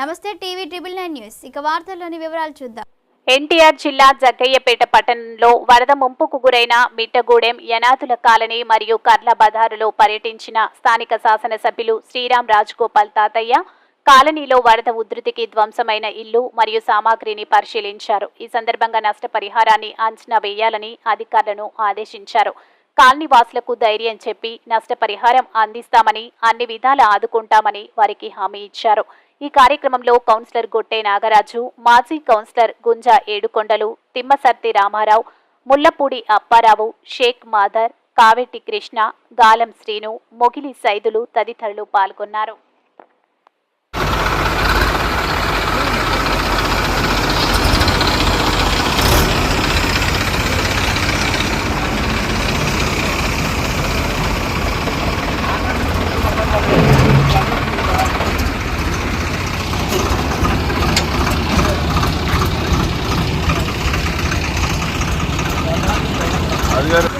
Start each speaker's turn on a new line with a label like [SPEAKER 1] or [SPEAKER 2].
[SPEAKER 1] నమస్తే TV triple nine news. ఇక వార్తల్లోని వివరాలు చూద్దాం.
[SPEAKER 2] ఎన్టీఆర్ జిల్లా జగ్గయ్యపేట పట్టణంలో వరద ముంపుకు గురైన మిట్టగూడెం యనాతుల కాలనీ మరియు కర్ల బజారులో పర్యటించిన స్థానిక శాసనసభ్యులు శ్రీరామ్ రాజగోపాల్ తాతయ్య కాలనీలో వరద ఉధృతికి ధ్వంసమైన ఇల్లు మరియు సామాగ్రిని పరిశీలించారు. ఈ సందర్భంగా నష్టపరిహారాన్ని అంచనా వేయాలని అధికారులను ఆదేశించారు. కాలనీ వాసులకు ధైర్యం చెప్పి నష్టపరిహారం అందిస్తామని అన్ని విధాలా ఆదుకుంటామని వారికి హామీ ఇచ్చారు. ఈ కార్యక్రమంలో కౌన్సిలర్ గొట్టే నాగరాజు మాజీ కౌన్సిలర్ గుంజా ఏడుకొండలు తిమ్మసర్తి రామారావు ముల్లపూడి అప్పారావు షేక్ మాదర్ కావెట్టి కృష్ణ గాలం శ్రీను మొగిలి సైదులు తదితరులు పాల్గొన్నారు. Yeah.